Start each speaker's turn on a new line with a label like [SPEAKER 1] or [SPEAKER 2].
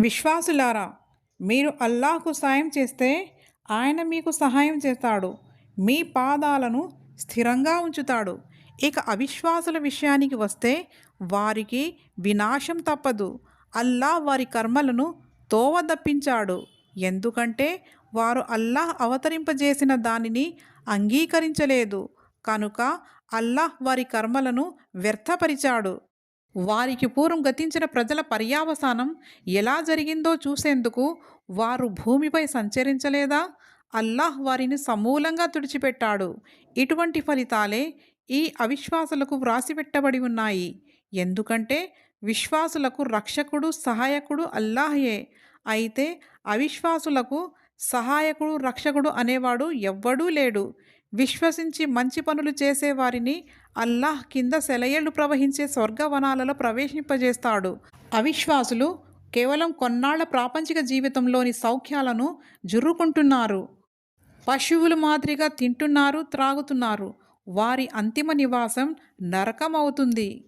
[SPEAKER 1] విశ్వాసులారా మీరు అల్లాహకు సాయం చేస్తే ఆయన మీకు సహాయం చేస్తాడు. మీ పాదాలను స్థిరంగా ఉంచుతాడు. ఇక అవిశ్వాసుల విషయానికి వస్తే వారికి వినాశం తప్పదు. అల్లాహ్ వారి కర్మలను తోవదప్పించాడు. ఎందుకంటే వారు అల్లాహ్ అవతరింపజేసిన దానిని అంగీకరించలేదు. కనుక అల్లాహ్ వారి కర్మలను వ్యర్థపరిచాడు. వారికి పూర్వం గతించిన ప్రజల పర్యావసానం ఎలా జరిగిందో చూసేందుకు వారు భూమిపై సంచరించలేదా? అల్లాహ్ వారిని సమూలంగా తుడిచిపెట్టాడు. ఇటువంటి ఫలితాలే ఈ అవిశ్వాసులకు వ్రాసిపెట్టబడి ఉన్నాయి. ఎందుకంటే విశ్వాసులకు రక్షకుడు సహాయకుడు అల్లాహయే అయితే అవిశ్వాసులకు సహాయకుడు రక్షకుడు అనేవాడు ఎవ్వడూ లేడు. విశ్వసించి మంచి పనులు చేసేవారిని అల్లాహ్ కింద సెలయేళ్ళు ప్రవహించే స్వర్గవనాలలో ప్రవేశింపజేస్తాడు. అవిశ్వాసులు కేవలం కొన్నాళ్ళ ప్రాపంచిక జీవితంలోని సౌఖ్యాలను జుర్రుకుంటున్నారు. పశువుల మాదిరిగా తింటున్నారు త్రాగుతున్నారు. వారి అంతిమ నివాసం నరకమవుతుంది.